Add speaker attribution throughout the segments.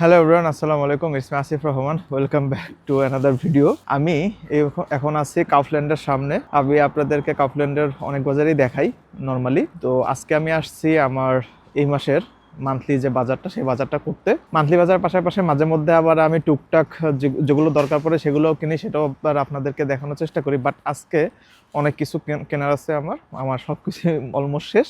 Speaker 1: Hello everyone আসসালামু আলাইকুম। ইসমি Asif Rahman welcome back to another video আমি এখন আছি কাউফল্যান্ডের সামনে। আমি আপনাদেরকে কাউফল্যান্ডের অনেক বাজারই দেখাই নর্মালি তো আজকে আমি আসছি আমার এই মাসের মান্থলি যে বাজারটা, সেই বাজারটা করতে। মান্থলি বাজার পাশাপাশি মাঝে মধ্যে আবার আমি টুকটাক যেগুলো দরকার পড়ে সেগুলোও কিনি, সেটাও আবার আপনাদেরকে দেখানোর চেষ্টা করি। বাট আজকে অনেক কিছু কেন- কেনার আছে আমার। আমার সব কিছু অলমোস্ট শেষ।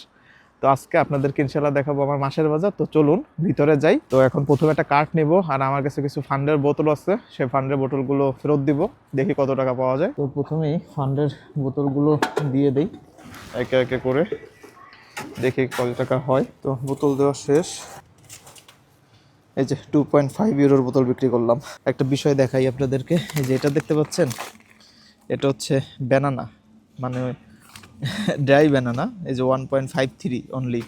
Speaker 1: তো আজকে আপনাদেরকে ইনশাল্লাহ দেখাবো আমার মাসের বাজার। তো চলুন, ভিতরে যাই। তো এখন প্রথমে একটা কার্ড নিব, আর আমার কাছে কিছু ফান্ডের বোতল আছে। সেই ফান্ডের বোতলগুলো ফেরত দিব, দেখি কত টাকা পাওয়া যায়। তো প্রথমেই ফান্ডের বোতলগুলো দিয়ে দেই, একে একে করে। দেখি কত টাকা হয়। তো বোতল দেওয়া শেষ। এই যে টু পয়েন্ট ফাইভ ইউরোর বোতল বিক্রি করলাম। একটা বিষয় দেখাই আপনাদেরকে। এই যে এটা দেখতে পাচ্ছেন? এটা হচ্ছে ব্যানানা মানে ড্রাই ব্যানানা, এই যে one point five three only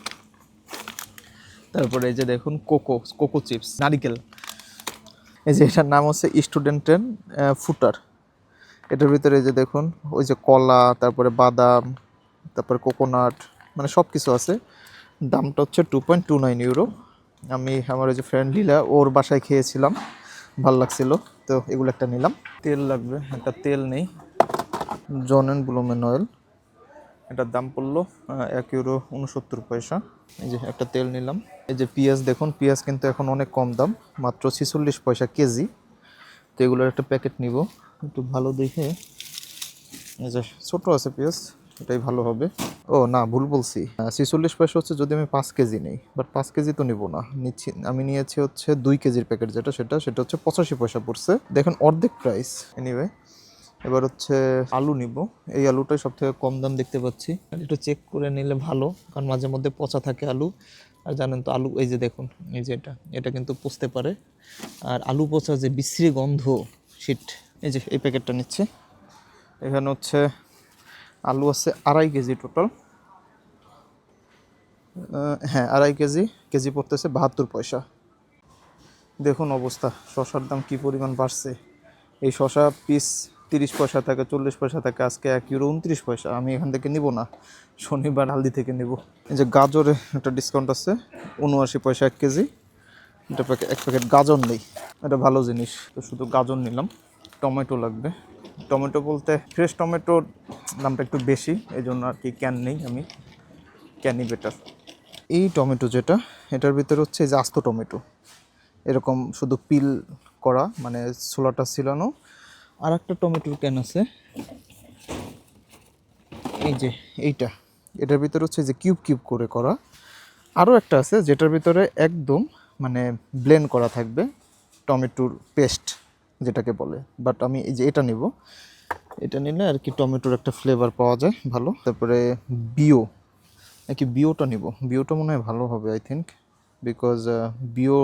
Speaker 1: তারপরে এই যে দেখুন কোকো কোকো চিপস, নারিকেল। এই যে এটার নাম হচ্ছে স্টুডেন্টের ফুটার এটার ভিতরে এই যে দেখুন, ওই যে কলা, তারপরে বাদাম, তারপরে কোকোনাট মানে সব কিছু আছে। দামটা হচ্ছে two point two nine euro আমি আমার ওই যে ফ্রেন্ড লীলা, ওর বাসায় খেয়েছিলাম, ভালো লাগছিল। তো এগুলো একটা নিলাম। তেল লাগবে, একটা তেল নেই। জন অ্যান্ড ব্লুমেন অয়েল এটার দাম পড়ল এক ইউরো উনসত্তর পয়সা। এই যে একটা তেল নিলাম। এই যে পেঁয়াজ দেখুন, পেঁয়াজ কিন্তু এখন অনেক কম দাম, মাত্র ছিচল্লিশ পয়সা কেজি। তো এগুলোর একটা প্যাকেট নিব। একটু ভালো দেখে। এই যে ছোটো আছে পেঁয়াজ, এটাই ভালো হবে। ও, না, ভুল বলছি। ছিচল্লিশ পয়সা হচ্ছে যদি আমি পাঁচ কেজি নেই বাট পাঁচ কেজি তো নিব না। নিচ্ছি, আমি নিয়েছি হচ্ছে দুই কেজির প্যাকেট যেটা, সেটা সেটা হচ্ছে পঁচাশি পয়সা পড়ছে। দেখেন অর্ধেক প্রাইস এনিওয়ে এবার হচ্ছে আলু নিব। এই আলুটাই সব থেকে কম দাম দেখতে পাচ্ছি। একটু চেক করে নিলে ভালো, কারণ মাঝে মধ্যে পচা থাকে আলু। আর জানেন তো আলু, এই যে দেখুন, এই যে এটা এটা কিন্তু পচতে পারে। আর আলু পচা যে বিশ্রী গন্ধ শিট এই যে এই প্যাকেটটা নিচ্ছে। এখানে হচ্ছে আলু আছে আড়াই কেজি টোটাল হ্যাঁ আড়াই কেজি কেজি পড়তেছে বাহাত্তর পয়সা। দেখুন অবস্থা, শশার দাম কি পরিমাণ বাড়ছে। এই শশা পিস তিরিশ পয়সা থাকে, চল্লিশ পয়সা থাকে, আজকে এক ইউরো উনত্রিশ পয়সা, আমি এখান থেকে নিব না। শনিবার হালদি থেকে নিব। এই যে গাজরে একটা ডিসকাউন্ট আছে, উনআশি পয়সা এক কেজি। এটা প্যাকেট এক প্যাকেট গাজর নেই। এটা ভালো জিনিস, তো শুধু গাজর নিলাম। টমেটো লাগবে। টমেটো বলতে ফ্রেশ টমেটোর দামটা একটু বেশি এই জন্য আর কি ক্যান নেই আমি। ক্যানই বেটার এই টমেটো যেটা, এটার ভিতরে হচ্ছে যে আস্ত টমেটো। এরকম শুধু পিল করা মানে ছোলাটা ছিলানো আর একটা টমেটোর ক্যান আছে। এই যে এইটা। এটার ভিতরে হচ্ছে যে কিউব কিউব করে করা। আরও একটা আছে যেটার ভিতরে একদম মানে ব্লেন্ড করা থাকবে টমেটোর পেস্ট যেটাকে বলে। বাট আমি এই যে এটা নিব। এটা নিলে আর কি টমেটোর একটা ফ্লেভার পাওয়া যায়, ভালো। তারপরে বিও নাকি বিওটা নিব। বিওটা মনে হয় ভালো হবে আই থিঙ্ক বিকজ বিও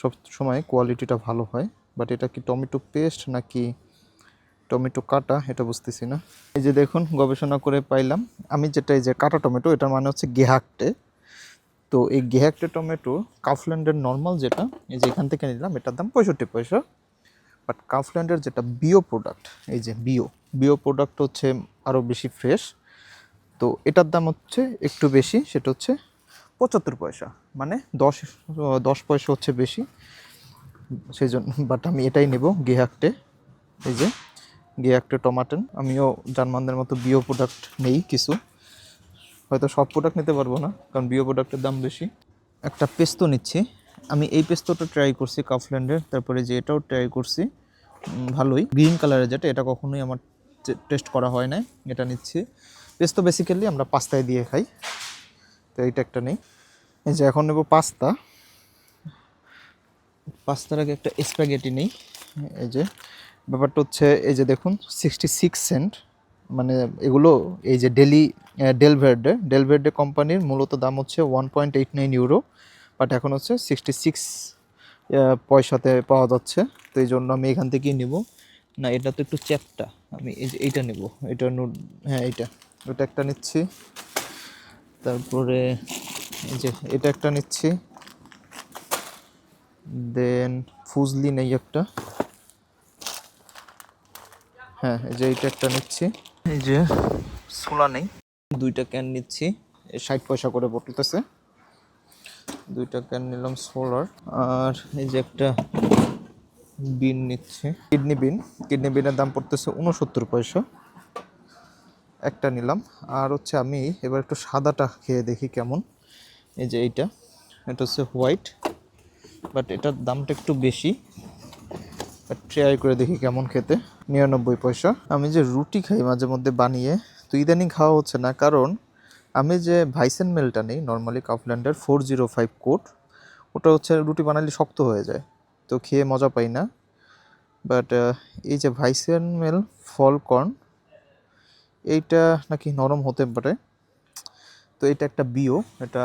Speaker 1: সব সময় কোয়ালিটিটা ভালো হয়। বাট এটা কি টমেটো পেস্ট নাকি টমেটো কাটা, এটা বুঝতেছি না। এই যে দেখুন, গবেষণা করে পাইলাম। আমি যেটা এই যে কাটা টমেটো, এটার মানে হচ্ছে গেহাকটে। তো এই গেহাকটে টমেটো কাফল্যান্ডের নর্মাল যেটা, এই যে এখান থেকে নিলাম, এটার দাম পঁয়ষট্টি পয়সা। বাট কাফল্যান্ডের যেটা বিও প্রোডাক্ট এই যে বিও বিও প্রোডাক্ট হচ্ছে আরও বেশি ফ্রেশ তো এটার দাম হচ্ছে একটু বেশি, সেটা হচ্ছে পঁচাত্তর পয়সা। মানে দশ দশ পয়সা হচ্ছে বেশি। সেই জন্য বাট আমি এটাই নেব গেহাকটে এই যে গেহাকটে টমাটেন আমিও জার্মানদের মতো বিও প্রোডাক্ট নেই কিছু। হয়তো সব প্রোডাক্ট নিতে পারব না, কারণ বিও প্রোডাক্টের দাম বেশি। একটা পেস্তো নিচ্ছি। আমি এই পেস্তোটা ট্রাই করছি কাফল্যান্ডের তারপরে যে এটাও ট্রাই করছি ভালোই। গ্রিন কালারের যেটা, এটা কখনোই আমার টেস্ট করা হয় না এটা নিচ্ছি। পেস্তো বেসিক্যালি আমরা পাস্তায় দিয়ে খাই। তো এইটা একটা নেই। এই যে এখন নেব পাস্তা। পাস্তার আগে একটা স্প্যাগেটি নেই। এই যে, ব্যাপারটা হচ্ছে, এই যে দেখুন সিক্সটি সিক্স সেন্ট মানে এগুলো, এই যে ডেলি ডেলভের্ডে ডেলভের্ডে কোম্পানির মূলত দাম হচ্ছে one point eight nine euro but এখন হচ্ছে সিক্সটি সিক্স পয়সাতে পাওয়া যাচ্ছে। তো এই জন্য আমি এখান থেকেই নিব। না, এটা তো একটু চ্যাপটা। আমি এই যে এইটা নেব। এটা নুড হ্যাঁ এইটা। ওটা একটা নিচ্ছি। তারপরে এই যে এটা একটা নিচ্ছি। দেন ফুজলি নেই একটা। হ্যাঁ এই যে এইটা একটা নিচ্ছি। এই যে সোলা নেই। দুইটা ক্যান নিচ্ছি। ষাট পয়সা করে পড়তেছে। দুইটা ক্যান নিলাম সোলার আর এই যে একটা বিন নিচ্ছে। Kidney bean. কিডনি বিনের দাম পড়তেছে উনসত্তর পয়সা। একটা নিলাম। আর হচ্ছে আমি এবার একটু সাদাটা খেয়ে দেখি কেমন। এই যে এইটা। এটা হচ্ছে হোয়াইট। বাট এটার দামটা একটু বেশি। ট্রাই করে দেখি কেমন খেতে। নিরানব্বই পয়সা। আমি যে রুটি খাই মাঝে মধ্যে বানিয়ে, তো ইদানিং খাওয়া হচ্ছে না। কারণ আমি যে ভাইসেন মেলটা নেই নর্মালি কাফল্যান্ডের ফোর জিরো ফাইভ কোট ওটা হচ্ছে রুটি বানালে শক্ত হয়ে যায়। তো খেয়ে মজা পাই না। বাট এই যে ভাইসেন মেল ফলকর্ন এইটা নাকি নরম হতে পারে। তো এটা একটা বিও, এটা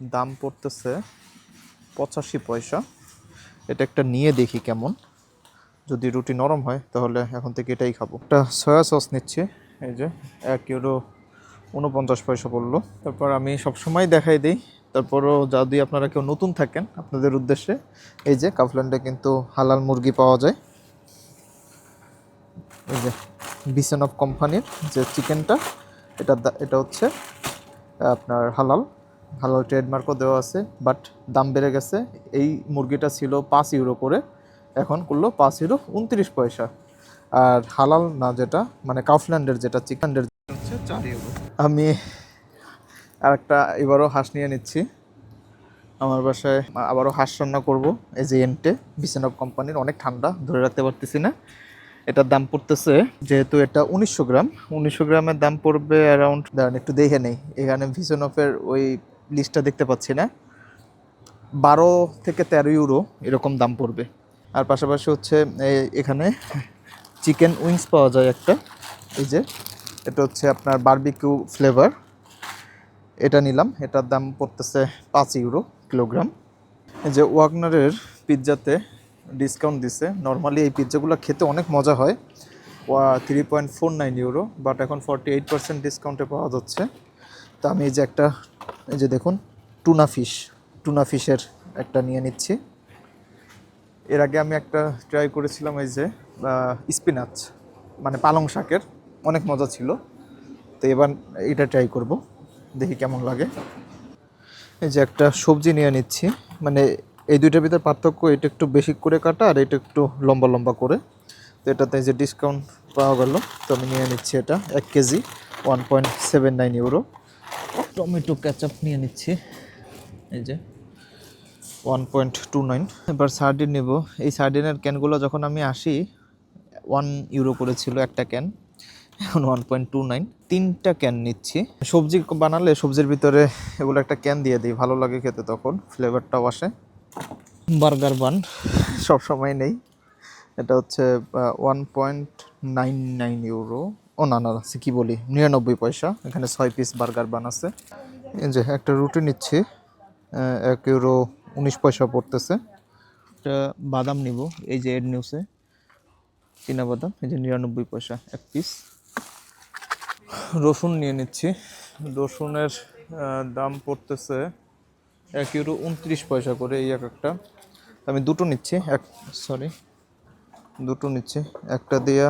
Speaker 1: দাম পড়তেছে পঁচাশি পয়সা। এটা একটা নিয়ে দেখি কেমন। যদি রুটি নরম হয়, তাহলে এখন থেকে এটাই খাব। একটা সয়া সস নিচ্ছি। এই যে, এক ইউরো উনপঞ্চাশ পয়সা পড়ল। তারপর আমি সবসময় দেখাই দিই। তারপরও যদি আপনারা কেউ নতুন থাকেন, আপনাদের উদ্দেশ্যে, এই যে কাফল্যান্ডে কিন্তু হালাল মুরগি পাওয়া যায়। এই যে বিসন অফ কোম্পানির যে চিকেনটা এটা এটা হচ্ছে, আপনার হালাল। হালাল ট্রেডমার্কও দেওয়া আছে বাট দাম বেড়ে গেছে। এই মুরগিটা ছিল পাঁচ ইউরো করে, এখন করল পাঁচ ইউরো উনত্রিশ পয়সা। আর হালাল না যেটা মানে কাউফল্যান্ডের যেটা চিকেনের চার ইউরো আমি আরেকটা, এবারও হাঁস নিয়ে নিচ্ছি। আমার বাসায় আবারও হাঁস রান্না করব, এই যে এন্টে অফ কোম্পানির, অনেক ঠান্ডা, ধরে রাখতে পারতেছি না। এটার দাম পড়তেছে, যেহেতু এটা উনিশশো গ্রাম, উনিশশো গ্রামের দাম পড়বে অ্যারাউন্ড একটু দেখে নেই। এখানে ভিসনফের ওই লিস্টটা দেখতে পাচ্ছি না। বারো থেকে তেরো ইউরো এরকম দাম পড়বে। আর পাশাপাশি হচ্ছে এখানে চিকেন উইংস পাওয়া যায় একটা। এই যে, এটা হচ্ছে আপনার বারবিকিউ ফ্লেভার এটা নিলাম, এটার দাম পড়তেছে পাঁচ ইউরো কিলোগ্রাম এই যে ওয়াগনারের পিৎজাতে ডিসকাউন্ট দিছে। নর্মালি এই পিৎজাগুলো খেতে অনেক মজা হয়। ওয়া three point four nine euro but এখন ফর্টি এইট পার্সেন্ট ডিসকাউন্টে পাওয়া যাচ্ছে। তো আমি এই যে একটা এই যে দেখুন টুনা ফিশ টুনা ফিশের একটা নিয়ে নিচ্ছি। এর আগে আমি একটা ট্রাই করেছিলাম এই যে স্পিনাচ মানে পালং শাকের, অনেক মজা ছিল। তো এবার এটা ট্রাই করব, দেখি কেমন লাগে। এই যে একটা সবজি নিয়ে নিচ্ছি মানে এই দুইটার ভিতরে পার্থক্য, এটা একটু বেশি করে কাটা আর এটা একটু লম্বা লম্বা করে। তো এটাতে যে ডিসকাউন্ট পাওয়া গেল, তো আমি নিয়ে নিচ্ছি এটা, এক KG one point seven nine euro tomato ketchup নিয়ে নিচ্ছি। এই যে ওয়ান পয়েন্ট টু নাইন এবার সার্ডিন নেব। এই সার্ডিনের ক্যানগুলো যখন আমি আসি ওয়ান ইউরো করেছিল একটা ক্যান এখন ওয়ান পয়েন্ট টু নাইন তিনটা ক্যান নিচ্ছি। সবজি বানালে সবজির ভিতরে এগুলো একটা ক্যান দিয়ে দিই, ভালো লাগে খেতে তখন ফ্লেভারটাও আসে। বার্গার বান সব সময় নেই। এটা হচ্ছে one point nine nine euro ও না না কী বলি? নিরানব্বই পয়সা, এখানে ছয় পিস বার্গার বান আছে। এই যে, একটা রুটি নিচ্ছি এক ইউরো উনিশ পয়সা পড়তেছে। একটা বাদাম নিব, এই যে এড নিউসে চীনা বাদাম, এই যে নিরানব্বই পয়সা, এক পিস রসুন নিয়ে নিচ্ছি। রসুনের দাম পড়তেছে এক ইউরো উনত্রিশ পয়সা করে এই এক একটা। আমি দুটো নিচ্ছি, এক সরি দুটো নিচ্ছি। একটা দিয়া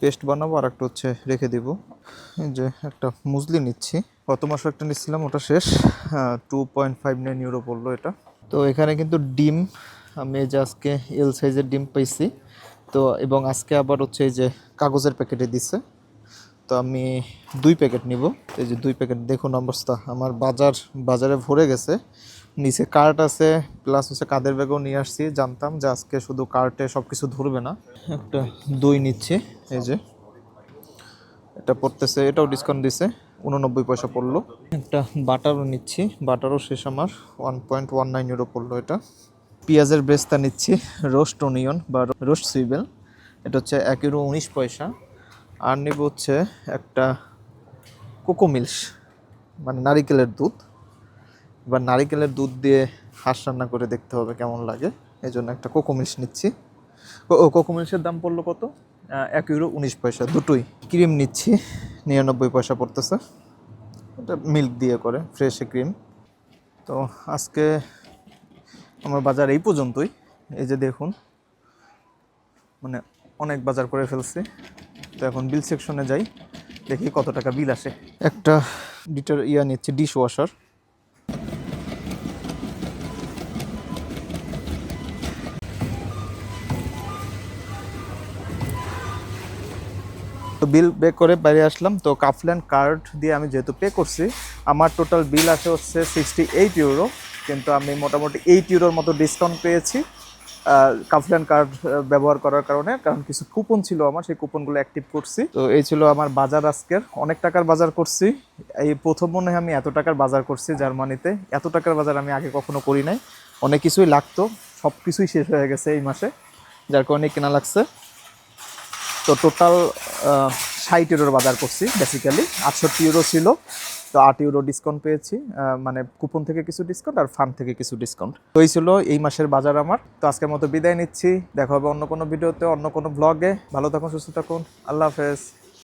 Speaker 1: পেস্ট বানাবো আর একটা হচ্ছে রেখে দিব। যে একটা মুজলি নিচ্ছি। গত মাসে একটা নিচ্ছিলাম, ওটা শেষ। Two point five nine euro পড়ল এটা। তো এখানে কিন্তু ডিম, আমি যে আজকে এল সাইজের ডিম পাইছি। তো এবং আজকে আবার হচ্ছে এই যে কাগজের প্যাকেটে দিছে। তো আমি দুই প্যাকেট নিব। এই যে দুই প্যাকেট, দেখুন অবস্থা। আমার বাজার, বাজারে ভরে গেছে। নিচে কার্ট আছে প্লাস হচ্ছে কাদের ব্যাগও নিয়ে আসছি। জানতাম যে আজকে শুধু কার্টে সব কিছু ধরবে না। একটা দই নিচ্ছি। এই যে, এটা পড়তেছে, এটাও ডিসকাউন্ট দিছে। উননব্বই পয়সা পড়ল। একটা বাটারও নিচ্ছি। বাটারও শেষ আমার। One point one nine euro পড়ল এটা। পেঁয়াজের ব্রেস্তা নিচ্ছি। রোস্ট অনিয়ন বা রোস্ট সুইবেল এটা হচ্ছে এক ইউরো উনিশ পয়সা। আর নিব হচ্ছে একটা কোকো মিল্স মানে নারিকেলের দুধ। এবার নারিকেলের দুধ দিয়ে হাঁস রান্না করে দেখতে হবে কেমন লাগে। এই জন্য একটা কোকো মিল্স নিচ্ছি। ও কোকো মিল্সের দাম পড়ল কত? এক ইউরো উনিশ পয়সা, দুটোই। ক্রিম নিচ্ছি, নিরানব্বই পয়সা পড়তেছে। এটা মিল্ক দিয়ে করে, ফ্রেশ ক্রিম। তো আজকে আমার বাজার এই পর্যন্তই। এই যে দেখুন মানে অনেক বাজার করে ফেলছি। তো এখন বিল সেকশনে যাই, দেখি কত টাকা বিল আসে। একটা ডিটার ইয়া নিচ্ছে ডিশ ওয়াশার তো বিল পে করে বাইরে আসলাম। তো কাফল্যান্ড কার্ড দিয়ে আমি যেহেতু পে করছি, আমার টোটাল বিল আসে হচ্ছে সিক্সটি এইট ইউরো কিন্তু আমি মোটামুটি এইট ইউরোর মতো ডিসকাউন্ট পেয়েছি। কাফল্যান্ড কার্ড ব্যবহার করার কারণে, কারণ কিছু কুপন ছিল আমার, সেই কুপনগুলো অ্যাক্টিভ করছি। তো এই ছিল আমার বাজার আজকের। অনেক টাকার বাজার করছি। এই প্রথম মনে হয় আমি এত টাকার বাজার করছি জার্মানিতে। এত টাকার বাজার আমি আগে কখনো করি নাই। অনেক কিছুই লাগতো। সব কিছুই শেষ হয়ে গেছে এই মাসে, যার কারণে কেনা লাগছে। তো টোটাল ষাট ইউরোর বাজার করছি বেসিক্যালি আটষট্টি ইউরো ছিল, তো আট ইউরো ডিসকাউন্ট পেয়েছি মানে কুপন থেকে কিছু ডিসকাউন্ট আর ফান্ড থেকে কিছু ডিসকাউন্ট তো এই ছিল এই মাসের বাজার আমার। তো আজকের মতো বিদায় নিচ্ছি। দেখা হবে অন্য কোনো ভিডিওতে, অন্য কোনো ব্লগে ভালো থাকুন, সুস্থ থাকুন। আল্লাহ হাফেজ।